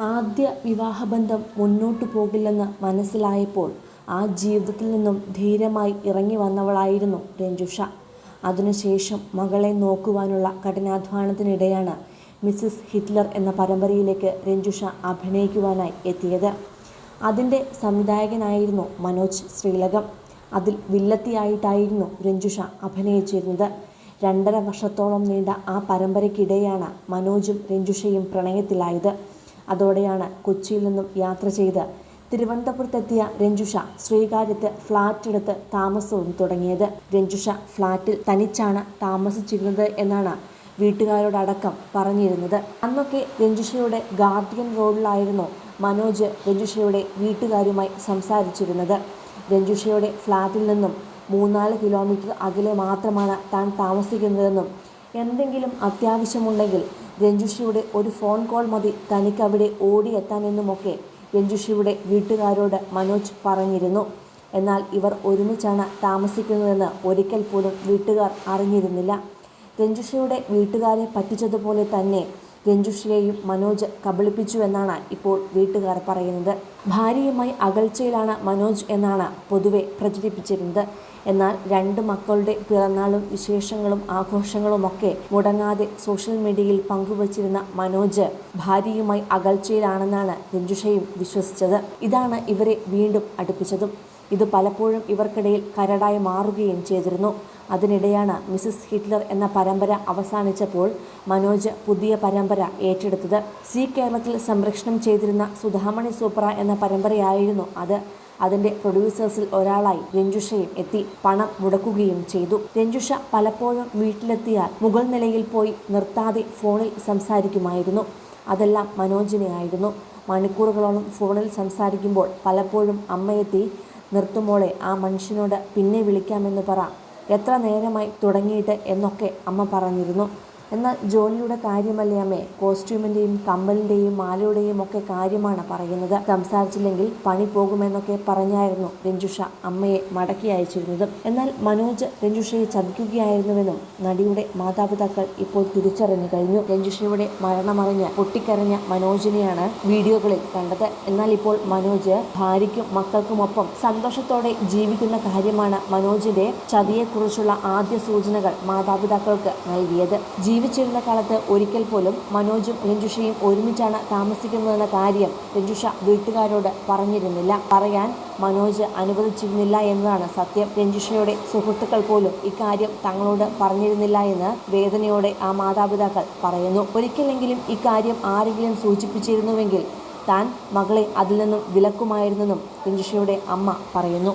ആദ്യ വിവാഹബന്ധം മുന്നോട്ടു പോകില്ലെന്ന് മനസ്സിലായപ്പോൾ ആ ജീവിതത്തിൽ നിന്നും ധീരമായി ഇറങ്ങി വന്നവളായിരുന്നു രഞ്ജുഷ. അതിനുശേഷം മകളെ നോക്കുവാനുള്ള കഠിനാധ്വാനത്തിനിടെയാണ് മിസ്സിസ് ഹിറ്റ്ലർ എന്ന പരമ്പരയിലേക്ക് രഞ്ജുഷ അഭിനയിക്കുവാനായി എത്തിയത്. അതിന്റെ സംവിധായകനായിരുന്നു മനോജ് ശ്രീലകം. അതിൽ വില്ലത്തിയായിട്ടായിരുന്നു രഞ്ജുഷ അഭിനയിച്ചിരുന്നത്. രണ്ടര വർഷത്തോളം നീണ്ട ആ പരമ്പരയ്ക്കിടെയാണ് മനോജും രഞ്ജുഷയും പ്രണയത്തിലായത്. അതോടെയാണ് കൊച്ചിയിൽ നിന്നും യാത്ര ചെയ്ത് തിരുവനന്തപുരത്തെത്തിയ രഞ്ജുഷ ശ്രീകാര്യത്ത് ഫ്ളാറ്റ് എടുത്ത് താമസവും തുടങ്ങിയത്. രഞ്ജുഷ ഫ്ളാറ്റിൽ തനിച്ചാണ് താമസിച്ചിരുന്നത് എന്നാണ് വീട്ടുകാരോടടക്കം പറഞ്ഞിരുന്നത്. അന്നൊക്കെ രഞ്ജുഷയുടെ ഗാർഡിയൻ റോഡിലായിരുന്നു മനോജ് രഞ്ജുഷയുടെ വീട്ടുകാരുമായി സംസാരിച്ചിരുന്നത്. രഞ്ജുഷയുടെ ഫ്ളാറ്റിൽ നിന്നും മൂന്നാൽ കിലോമീറ്റർ അകലെ മാത്രമാണ് താൻ താമസിക്കുന്നതെന്നും എന്തെങ്കിലും അത്യാവശ്യമുണ്ടെങ്കിൽ രഞ്ജുഷയുടെ ഒരു ഫോൺ കോൾ മതി. തനിക്കവിടെ ഓടിയെത്താനെന്നുമൊക്കെ രഞ്ജുഷിയുടെ വീട്ടുകാരോട് മനോജ് പറഞ്ഞിരുന്നു. എന്നാൽ ഇവർ ഒരുമിച്ചാണ് താമസിക്കുന്നതെന്ന് ഒരിക്കൽ പോലും വീട്ടുകാർ അറിഞ്ഞിരുന്നില്ല. രഞ്ജുഷയുടെ വീട്ടുകാരെ പറ്റിച്ചതുപോലെ തന്നെ രഞ്ജുഷയെയും മനോജ് കബളിപ്പിച്ചു എന്നാണ് ഇപ്പോൾ വീട്ടുകാർ പറയുന്നത്. ഭാര്യയുമായി അകൽച്ചയിലാണ് മനോജ് എന്നാണ് പൊതുവെ പ്രചരിപ്പിച്ചിരുന്നത്. എന്നാൽ രണ്ട് മക്കളുടെ പിറന്നാളും വിശേഷങ്ങളും ആഘോഷങ്ങളുമൊക്കെ മുടങ്ങാതെ സോഷ്യൽ മീഡിയയിൽ പങ്കുവച്ചിരുന്ന മനോജ് ഭാര്യയുമായി അകൽച്ചയിലാണെന്നാണ് രഞ്ജുഷയും വിശ്വസിച്ചത്. ഇതാണ് ഇവരെ വീണ്ടും അടുപ്പിച്ചതും. ഇത് പലപ്പോഴും ഇവർക്കിടയിൽ കരടായി മാറുകയും ചെയ്തിരുന്നു. അതിനിടെയാണ് മിസസ് ഹിറ്റ്ലർ എന്ന പരമ്പര അവസാനിച്ചപ്പോൾ മനോജ് പുതിയ പരമ്പര ഏറ്റെടുത്തത്. സി കേരളത്തിൽ സംരക്ഷണം ചെയ്തിരുന്ന സുധാമണി സൂപ്ര എന്ന പരമ്പരയായിരുന്നു അത്. അതിന്റെ പ്രൊഡ്യൂസേഴ്സിൽ ഒരാളായി രഞ്ജുഷയും എത്തി. പണം മുടക്കുകയും ചെയ്തു. രഞ്ജുഷ പലപ്പോഴും വീട്ടിലെത്തിയാൽ മുകൾ നിലയിൽ പോയി നിർത്താതെ ഫോണിൽ സംസാരിക്കുമായിരുന്നു. അതെല്ലാം മനോജിനെ ആയിരുന്നു മണിക്കൂറുകളോളം ഫോണിൽ സംസാരിക്കുമ്പോൾ പലപ്പോഴും അമ്മയെത്തി നിർത്തുമോളെ ആ മനുഷ്യനോട് പിന്നെ വിളിക്കാമെന്ന് പറ. എത്ര നേരമായി തുടങ്ങിയിട്ട് എന്നൊക്കെ അമ്മ പറഞ്ഞിരുന്നു. എന്നാൽ ജോലിയുടെ കാര്യമല്ലേ അമ്മേ? കോസ്റ്റ്യൂമിന്റെയും കമ്മലിന്റെയും മാലയുടെയും ഒക്കെ കാര്യമാണ് പറയുന്നത്. സംസാരിച്ചില്ലെങ്കിൽ പണി പോകുമെന്നൊക്കെ പറഞ്ഞായിരുന്നു രഞ്ജുഷ അമ്മയെ മടക്കി അയച്ചിരുന്നത്. എന്നാൽ മനോജ് രഞ്ജുഷയെ ചതിക്കുകയായിരുന്നുവെന്നും നടിയുടെ മാതാപിതാക്കൾ ഇപ്പോൾ തിരിച്ചറിഞ്ഞു കഴിഞ്ഞു. രഞ്ജുഷയുടെ മരണമറിഞ്ഞ് പൊട്ടിക്കരഞ്ഞ മനോജിനെയാണ് വീഡിയോകളിൽ കണ്ടത്. എന്നാൽ ഇപ്പോൾ മനോജ് ഭാര്യയ്ക്കും മക്കൾക്കുമൊപ്പം സന്തോഷത്തോടെ ജീവിക്കുന്ന കാര്യമാണ് മനോജിന്റെ ചതിയെക്കുറിച്ചുള്ള ആദ്യ സൂചനകൾ മാതാപിതാക്കൾക്ക് നൽകിയത്. ജീവിച്ചിരുന്ന കാലത്ത് ഒരിക്കൽ പോലും മനോജും രഞ്ജുഷയും ഒരുമിച്ചാണ് താമസിക്കുന്നതെന്ന കാര്യം രഞ്ജുഷ വീട്ടുകാരോട് പറഞ്ഞിരുന്നില്ല. പറയാൻ മനോജ് അനുവദിച്ചിരുന്നില്ല എന്നതാണ് സത്യം. രഞ്ജുഷയുടെ സുഹൃത്തുക്കൾ പോലും ഇക്കാര്യം തങ്ങളോട് പറഞ്ഞിരുന്നില്ല എന്ന് വേദനയോടെ ആ മാതാപിതാക്കൾ പറയുന്നു. ഒരിക്കലെങ്കിലും ഇക്കാര്യം ആരെങ്കിലും സൂചിപ്പിച്ചിരുന്നുവെങ്കിൽ താൻ മകളെ അതിൽ നിന്നും വിലക്കുമായിരുന്നെന്നും രഞ്ജുഷയുടെ അമ്മ പറയുന്നു.